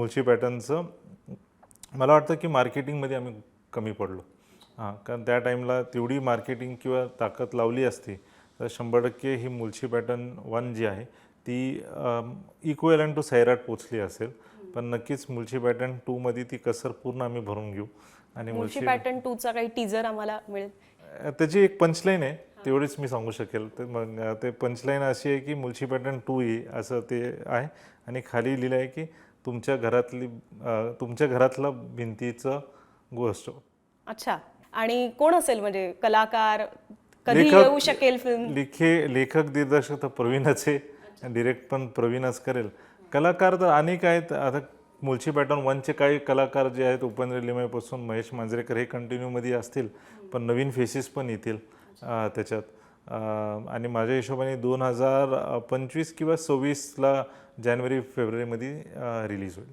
मुळशी पॅटर्नचं मला वाटतं की मार्केटिंगमध्ये आम्ही कमी पडलो. हां कारण त्या टाईमला तेवढी मार्केटिंग किंवा ताकद लावली असती तर शंभर टक्के ही मुळशी पॅटर्न वन जी आहे ती इक्वेलन टू सैराट पोचली असेल. पण नक्कीच मुळशी पॅटर्न टूमध्ये ती कसर पूर्ण आम्ही भरून घेऊ. आणि मुळशी पॅटर्न टूचा काही टीजर आम्हाला मिळेल? त्याची एक पंचलाईन आहे. तेवढीच मी सांगू शकेल. तर मग ते पंचलाईन अशी आहे की मुळशी पॅटर्न टू ई असं ते आहे. आणि खाली लिहिलं आहे की तुमच्या घरातली तुमच्या घरातला भिंतीचं गोष्ट अच्छा. आणि कोण असेल म्हणजे कलाकार? कधी येऊ शकेल फिल्म लिखे लेखक दिग्दर्शक तर प्रवीणच. आहे डिरेक्ट पण प्रवीणच करेल. कलाकार तर अनेक आहेत. आता मुळशी पॅटर्न वनचे काही कलाकार जे आहेत उपेंद्र लिमयपासून महेश मांजरेकर हे कंटिन्यूमध्ये असतील. पण नवीन फेसेस पण येतील. त्याच्यात. आणि माझ्या हिशोबाने दोन हजार पंचवीस किंवा सव्वीसला जानेवारी फेब्रुवारीमध्ये रिलीज होईल.